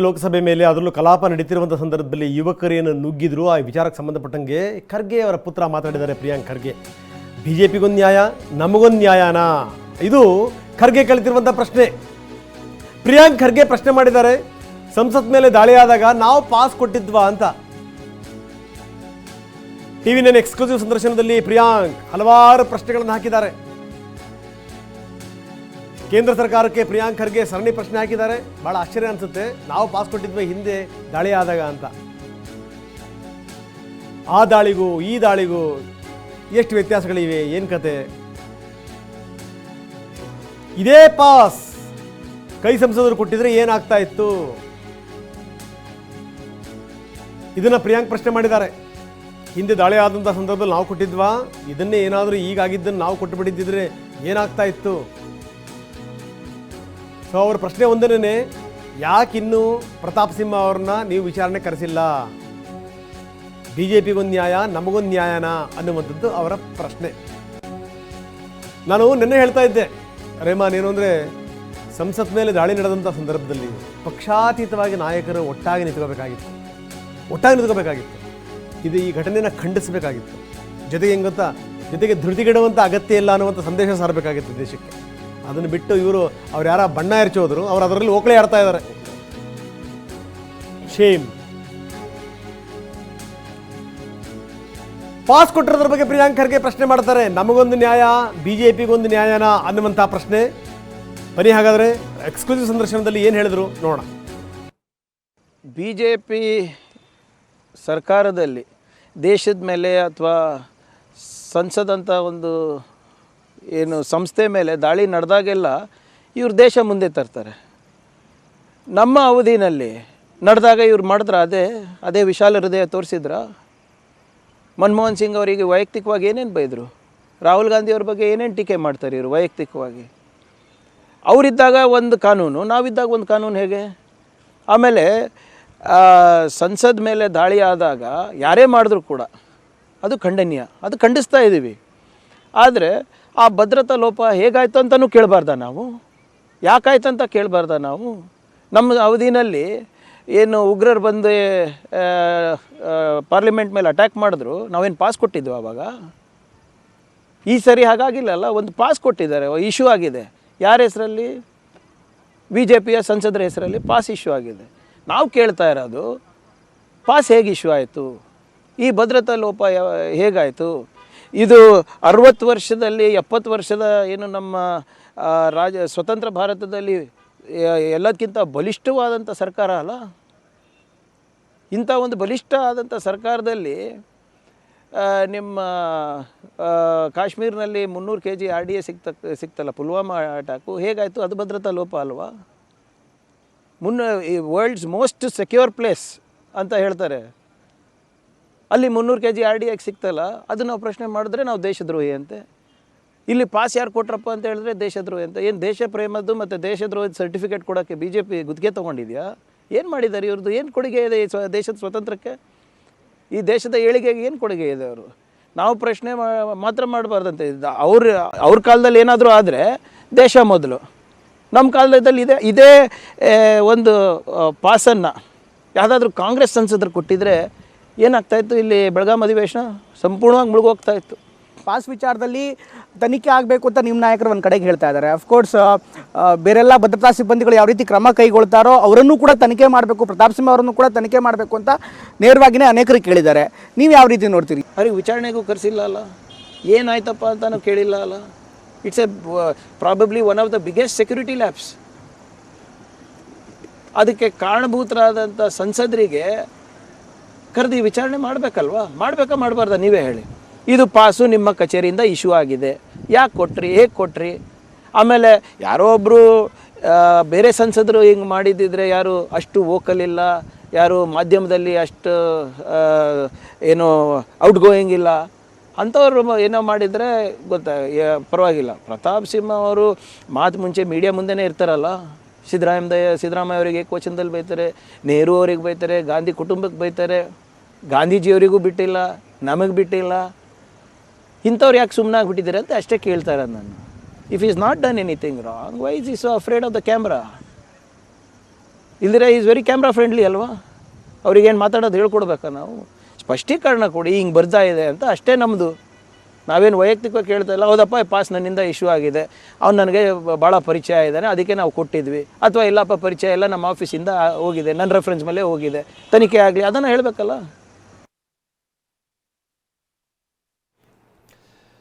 ಲೋಕಸಭೆ ಮೇಲೆ ಅದರಲ್ಲೂ ಕಲಾಪ ನಡೀತಿರುವಂಥ ಸಂದರ್ಭದಲ್ಲಿ ಯುವಕರೇನು ನುಗ್ಗಿದ್ರು? ಆ ವಿಚಾರಕ್ಕೆ ಸಂಬಂಧಪಟ್ಟಂಗೆ ಖರ್ಗೆ ಅವರ ಪುತ್ರ ಮಾತಾಡಿದ್ದಾರೆ ಪ್ರಿಯಾಂಕ್ ಖರ್ಗೆ. ಬಿ ಜೆ ಪಿಗೊಂದು ನ್ಯಾಯ, ನಮಗೊಂದು ನ್ಯಾಯನಾ? ಇದು ಖರ್ಗೆ ಕಳೆದಿರುವಂತಹ ಪ್ರಶ್ನೆ. ಪ್ರಿಯಾಂಕ್ ಖರ್ಗೆ ಪ್ರಶ್ನೆ ಮಾಡಿದ್ದಾರೆ, ಸಂಸತ್ ಮೇಲೆ ದಾಳಿ ಆದಾಗ ನಾವು ಪಾಸ್ ಕೊಟ್ಟಿದ್ವಾ ಅಂತ. ಟಿವಿ ನನ್ನ ಎಕ್ಸ್ಕ್ಲೂಸಿವ್ ಸಂದರ್ಶನದಲ್ಲಿ ಪ್ರಿಯಾಂಕ್ ಹಲವಾರು ಪ್ರಶ್ನೆಗಳನ್ನು ಹಾಕಿದ್ದಾರೆ. ಕೇಂದ್ರ ಸರ್ಕಾರಕ್ಕೆ ಪ್ರಿಯಾಂಕ್ ಖರ್ಗೆ ಸರಣಿ ಪ್ರಶ್ನೆ ಹಾಕಿದ್ದಾರೆ. ಬಹಳ ಆಶ್ಚರ್ಯ ಅನ್ಸುತ್ತೆ. ನಾವು ಪಾಸ್ ಕೊಟ್ಟಿದ್ವಿ, ಹಿಂದೆ ದಾಳಿ ಆದಾಗ ಅಂತ. ಆ ದಾಳಿಗೂ, ಈ ದಾಳಿಗೂ ಎಷ್ಟು ವ್ಯತ್ಯಾಸಗಳಿವೆ? ಏನು ಕತೆ? ಇದೇ ಪಾಸ್. ಕೈ ಸಂಸದರು ಕೊಟ್ಟಿದ್ರೆ ಏನಾಗ್ತಾ ಇತ್ತು? ಇದನ್ನ ಪ್ರಿಯಾಂಕ್ ಪ್ರಶ್ನೆ ಮಾಡಿದ್ದಾರೆ. ಹಿಂದೆ ದಾಳಿ ಆದಂಥ ಸಂದರ್ಭದಲ್ಲಿ ನಾವು ಕೊಟ್ಟಿದ್ವಾ? ಇದನ್ನೇ ಏನಾದರೂ ಈಗಾಗಿದ್ದನ್ನು ನಾವು ಕೊಟ್ಟು ಬಿಟ್ಟಿದ್ದಿದ್ರೆ ಏನಾಗ್ತಾ ಇತ್ತು? ಸೊ ಅವ್ರ ಪ್ರಶ್ನೆ ಒಂದೇನೇ ಯಾಕಿನ್ನೂ ಪ್ರತಾಪ್ ಸಿಂಹ ಅವ್ರನ್ನ ನೀವು ವಿಚಾರಣೆ ಕರೆಸಿಲ್ಲ? ಬಿ ಜೆ ಪಿಗೊಂದು ನ್ಯಾಯ ನಮಗೊಂದು ನ್ಯಾಯನಾ ಅನ್ನುವಂಥದ್ದು ಅವರ ಪ್ರಶ್ನೆ. ನಾನು ನಿನ್ನೆ ಹೇಳ್ತಾ ಇದ್ದೆ. ರೇಮಾನ್ ಏನು ಅಂದರೆ, ಸಂಸತ್ ಮೇಲೆ ದಾಳಿ ನಡೆದಂಥ ಸಂದರ್ಭದಲ್ಲಿ ಪಕ್ಷಾತೀತವಾಗಿ ನಾಯಕರು ಒಟ್ಟಾಗಿ ನಿಂತ್ಕೋಬೇಕಾಗಿತ್ತು. ಒಟ್ಟಾಗಿ ನಿಂತ್ಕೋಬೇಕಾಗಿತ್ತು. ಇದು ಈ ಘಟನೆಯನ್ನು ಖಂಡಿಸಬೇಕಾಗಿತ್ತು. ಜೊತೆಗೆ ಹೆಂಗ್ ಜೊತೆಗೆ ಧೃತಿಗೆಡುವಂಥ ಅಗತ್ಯ ಇಲ್ಲ ಅನ್ನುವಂಥ ಸಂದೇಶ ಸಾರಬೇಕಾಗಿತ್ತು ದೇಶಕ್ಕೆ. ಅದನ್ನು ಬಿಟ್ಟು ಇವರು ಅವ್ರು ಯಾರ ಬಣ್ಣ ಎರಚೋದ್ರು ಅವ್ರು ಅದರಲ್ಲಿ ಓಕಳೆ ಆಡ್ತಾ ಇದ್ದಾರೆ ಶೇಮ್ ಪಾಸ್ ಕೊಟ್ಟಿರೋದ್ರ ಬಗ್ಗೆ ಪ್ರಿಯಾಂಕ್ ಖರ್ಗೆ ಪ್ರಶ್ನೆ ಮಾಡ್ತಾರೆ. ನಮಗೊಂದು ನ್ಯಾಯ ಬಿ ಜೆ ಪಿಗೊಂದು ನ್ಯಾಯನ ಅನ್ನುವಂಥ ಪ್ರಶ್ನೆ. ಬನ್ನಿ ಹಾಗಾದ್ರೆ ಎಕ್ಸ್ಕ್ಲೂಸಿವ್ ಸಂದರ್ಶನದಲ್ಲಿ ಏನು ಹೇಳಿದ್ರು ನೋಡೋಣ. ಬಿ ಜೆ ಪಿ ಸರ್ಕಾರದಲ್ಲಿ ದೇಶದ ಮೇಲೆ ಅಥವಾ ಸಂಸದಂಥ ಒಂದು ಏನು ಸಂಸ್ಥೆ ಮೇಲೆ ದಾಳಿ ನಡೆದಾಗೆಲ್ಲ ಇವ್ರು ದೇಶ ಮುಂದೆ ತರ್ತಾರೆ. ನಮ್ಮ ಅವಧಿನಲ್ಲಿ ನಡೆದಾಗ ಇವ್ರು ಮಾಡಿದ್ರ ಅದೇ ಅದೇ ವಿಶಾಲ ಹೃದಯ ತೋರಿಸಿದ್ರ. ಮನಮೋಹನ್ ಸಿಂಗ್ ಅವರಿಗೆ ವೈಯಕ್ತಿಕವಾಗಿ ಏನೇನು ಬೈದರು? ರಾಹುಲ್ ಗಾಂಧಿ ಅವ್ರ ಬಗ್ಗೆ ಏನೇನು ಟೀಕೆ ಮಾಡ್ತಾರೆ ಇವರು ವೈಯಕ್ತಿಕವಾಗಿ? ಅವರಿದ್ದಾಗ ಒಂದು ಕಾನೂನು, ನಾವಿದ್ದಾಗ ಒಂದು ಕಾನೂನು ಹೇಗೆ? ಆಮೇಲೆ ಸಂಸದ್ ಮೇಲೆ ದಾಳಿ ಆದಾಗ ಯಾರೇ ಮಾಡಿದ್ರು ಕೂಡ ಅದು ಖಂಡನೀಯ, ಅದು ಖಂಡಿಸ್ತಾ ಇದ್ದೀವಿ ಆದರೆ ಆ ಭದ್ರತಾ ಲೋಪ ಹೇಗಾಯ್ತು ಅಂತಲೂ ಕೇಳಬಾರ್ದ ನಾವು? ಯಾಕಾಯ್ತು ಅಂತ ಕೇಳಬಾರ್ದ ನಾವು? ನಮ್ಮ ಅವಧಿನಲ್ಲಿ ಏನು ಉಗ್ರರು ಬಂದು ಪಾರ್ಲಿಮೆಂಟ್ ಮೇಲೆ ಅಟ್ಯಾಕ್ ಮಾಡಿದ್ರು, ನಾವೇನು ಪಾಸ್ ಕೊಟ್ಟಿದ್ವಿ ಆವಾಗ ಈ ಸರಿ ಹಾಗಾಗಿಲ್ಲಲ್ಲ, ಒಂದು ಪಾಸ್ ಕೊಟ್ಟಿದ್ದಾರೆ ಇಶ್ಯೂ ಆಗಿದೆ. ಯಾರ ಹೆಸರಲ್ಲಿ? ಬಿ ಜೆ ಪಿಯ ಸಂಸದರ ಹೆಸರಲ್ಲಿ ಪಾಸ್ ಇಶ್ಯೂ ಆಗಿದೆ. ನಾವು ಕೇಳ್ತಾ ಇರೋದು ಪಾಸ್ ಹೇಗೆ ಇಶ್ಯೂ ಆಯಿತು? ಈ ಭದ್ರತಾ ಲೋಪ ಹೇಗಾಯಿತು? ಇದು ಅರವತ್ತು ವರ್ಷದಲ್ಲಿ, ಎಪ್ಪತ್ತು ವರ್ಷದ ಏನು ನಮ್ಮ ರಾಜ, ಸ್ವತಂತ್ರ ಭಾರತದಲ್ಲಿ ಎಲ್ಲದಕ್ಕಿಂತ ಬಲಿಷ್ಠವಾದಂಥ ಸರ್ಕಾರ ಅಲ್ಲ? ಇಂಥ ಒಂದು ಬಲಿಷ್ಠ ಆದಂಥ ಸರ್ಕಾರದಲ್ಲಿ ನಿಮ್ಮ ಕಾಶ್ಮೀರಿನಲ್ಲಿ ಮುನ್ನೂರು K G R D A ಸಿಕ್ತ, ಸಿಕ್ತಲ್ಲ, ಪುಲ್ವಾಮಾ ಅಟ್ಯಾಕು. ಹೇಗಾಯಿತು? ಅದು ಭದ್ರತಾ ಲೋಪ ಅಲ್ವಾ? ಮುನ್ನ, ಈ ವರ್ಲ್ಡ್ಸ್ ಮೋಸ್ಟ್ ಸೆಕ್ಯೂರ್ ಪ್ಲೇಸ್ ಅಂತ ಹೇಳ್ತಾರೆ. ಅಲ್ಲಿ ಮುನ್ನೂರು ಕೆ ಜಿ ಆರ್ ಡಿ ಆಗಿ ಸಿಕ್ತಲ್ಲ ಅದು ನಾವು ಪ್ರಶ್ನೆ ಮಾಡಿದ್ರೆ ನಾವು ದೇಶದ್ರೋಹಿ ಅಂತೆ. ಇಲ್ಲಿ ಪಾಸ್ ಯಾರು ಕೊಟ್ರಪ್ಪ ಅಂತ ಹೇಳಿದ್ರೆ ದೇಶದ್ರೋಹಿ ಅಂತ. ಏನು ದೇಶ ಪ್ರೇಮದ್ದು ಮತ್ತು ದೇಶದ್ರೋಹದ ಸರ್ಟಿಫಿಕೇಟ್ ಕೊಡೋಕ್ಕೆ ಬಿ ಜೆ ಪಿ ಗುತ್ತಿಗೆ ತೊಗೊಂಡಿದೆಯಾ? ಏನು ಮಾಡಿದ್ದಾರೆ ಇವ್ರದ್ದು ಏನು ಕೊಡುಗೆ ಇದೆ ಈ ಸ್ವ, ದೇಶದ ಸ್ವತಂತ್ರಕ್ಕೆ ಈ ದೇಶದ ಏಳಿಗೆಗೆ ಏನು ಕೊಡುಗೆ ಇದೆ ಅವರು? ನಾವು ಪ್ರಶ್ನೆ ಮಾತ್ರ ಮಾಡಬಾರ್ದಂತೆ. ಅವ್ರ ಅವ್ರ ಕಾಲದಲ್ಲಿ ಏನಾದರೂ ಆದರೆ ದೇಶ ಮೊದಲು. ನಮ್ಮ ಕಾಲದಲ್ಲಿ ಇದೆ, ಇದೇ ಒಂದು ಪಾಸನ್ನು ಯಾವುದಾದ್ರೂ ಕಾಂಗ್ರೆಸ್ ಸಂಸದರು ಕೊಟ್ಟಿದ್ರೆ ಏನಾಗ್ತಾಯಿತ್ತು ಇಲ್ಲಿ ಬೆಳಗಾಂ ಅಧಿವೇಶನ? ಸಂಪೂರ್ಣವಾಗಿ ಮುಳುಗೋಗ್ತಾ ಇತ್ತು. ಪಾಸ್ ವಿಚಾರದಲ್ಲಿ ತನಿಖೆ ಆಗಬೇಕು ಅಂತ ನಿಮ್ಮ ನಾಯಕರು ಒಂದು ಕಡೆಗೆ ಹೇಳ್ತಾ ಇದ್ದಾರೆ ಅಫ್ಕೋರ್ಸ್ ಬೇರೆಲ್ಲ ಭದ್ರತಾ ಸಿಬ್ಬಂದಿಗಳು ಯಾವ ರೀತಿ ಕ್ರಮ ಕೈಗೊಳ್ತಾರೋ ಅವರನ್ನು ಕೂಡ ತನಿಖೆ ಮಾಡಬೇಕು ಪ್ರತಾಪ್ ಸಿಂಹ ಅವರನ್ನು ಕೂಡ ತನಿಖೆ ಮಾಡಬೇಕು ಅಂತ ನೇರವಾಗಿಯೇ ಅನೇಕರು ಕೇಳಿದ್ದಾರೆ. ನೀವು ಯಾವ ರೀತಿ ನೋಡ್ತೀರಿ? ಅವ್ರಿಗೆ ವಿಚಾರಣೆಗೂ ಕರೆಸಿಲ್ಲ ಅಲ್ಲ? ಏನಾಯ್ತಪ್ಪ ಅಂತಾನು ಕೇಳಿಲ್ಲ ಅಲ್ಲ? It's a probably one of the biggest security lapse ಅದಕ್ಕೆ ಕಾರಣಭೂತರಾದಂಥ ಸಂಸದರಿಗೆ ಕರೆದು ವಿಚಾರಣೆ ಮಾಡಬೇಕಲ್ವಾ? ಮಾಡಬೇಕಾ ಮಾಡಬಾರ್ದ? ನೀವೇ ಹೇಳಿ. ಇದು ಪಾಸು ನಿಮ್ಮ ಕಚೇರಿಯಿಂದ ಇಶ್ಯೂ ಆಗಿದೆ. ಯಾಕೆ ಕೊಟ್ರಿ? ಹೇಗೆ ಕೊಟ್ರಿ? ಆಮೇಲೆ ಯಾರೋ ಒಬ್ಬರು ಬೇರೆ ಸಂಸದರು ಹಿಂಗೆ ಮಾಡಿದ್ದಿದ್ರೆ ಯಾರು ಅಷ್ಟು ವೋಕಲ್ ಇಲ್ಲ, ಯಾರು ಮಾಧ್ಯಮದಲ್ಲಿ ಅಷ್ಟು ಏನು ಔಟ್ ಗೋಯಿಂಗ್ ಇಲ್ಲ. ಅಂಥವ್ರು ಏನೋ ಮಾಡಿದರೆ ಗೊತ್ತಾ ಪರವಾಗಿಲ್ಲ. ಪ್ರತಾಪ್ ಸಿಂಹ ಅವರು ಮಾತು ಮುಂಚೆ ಮೀಡಿಯಾ ಮುಂದೆನೇ ಇರ್ತಾರಲ್ಲ? ಸಿದ್ದರಾಮಯ್ಯ ಸಿದ್ದರಾಮಯ್ಯ ಅವರಿಗೆ ಏಕವಚನದಲ್ಲಿ ಬೈತಾರೆ, ನೆಹರು ಅವ್ರಿಗೆ ಬೈತಾರೆ, ಗಾಂಧಿ ಕುಟುಂಬಕ್ಕೆ ಬೈತಾರೆ. ಗಾಂಧೀಜಿಯವರಿಗೂ ಬಿಟ್ಟಿಲ್ಲ, ನಮಗೆ ಬಿಟ್ಟಿಲ್ಲ. ಇಂಥವ್ರು ಯಾಕೆ ಸುಮ್ಮನೆ ಆಗಿಬಿಟ್ಟಿದ್ದಾರೆ ಅಂತ ಅಷ್ಟೇ ಕೇಳ್ತಾ ನಾನು. If he's not done anything wrong why is he so afraid of the camera ಇಲ್ದಿರ ಈಸ್ ವೆರಿ ಕ್ಯಾಮ್ರಾ ಫ್ರೆಂಡ್ಲಿ ಅಲ್ವಾ? ಅವ್ರಿಗೇನು ಮಾತಾಡೋದು ಹೇಳ್ಕೊಡ್ಬೇಕಾ ನಾವು? ಸ್ಪಷ್ಟೀಕರಣ ಕೊಡಿ, ಹಿಂಗೆ ಬರ್ತಾ ಇದೆ ಅಂತ ಅಷ್ಟೇ ನಮ್ಮದು ನಾವೇನು ವೈಯಕ್ತಿಕವಾಗಿ ಕೇಳ್ತಾ ಇಲ್ಲ, ಹೌದಪ್ಪ ಪಾಸ್ ನನ್ನಿಂದ ಇಶ್ಯೂ ಆಗಿದೆ. ಅವ್ನು ನನಗೆ ಭಾಳ ಪರಿಚಯ ಇದ್ದಾನೆ, ಅದಕ್ಕೆ ನಾವು ಕೊಟ್ಟಿದ್ವಿ. ಅಥವಾ ಇಲ್ಲಪ್ಪ, ಪರಿಚಯ ಎಲ್ಲ ನಮ್ಮ ಆಫೀಸಿಂದ ಹೋಗಿದೆ ನನ್ನ ರೆಫರೆನ್ಸ್ ಮೇಲೆ ಹೋಗಿದೆ. ತನಿಖೆ ಆಗಲಿ, ಅದನ್ನು ಹೇಳಬೇಕಲ್ಲ?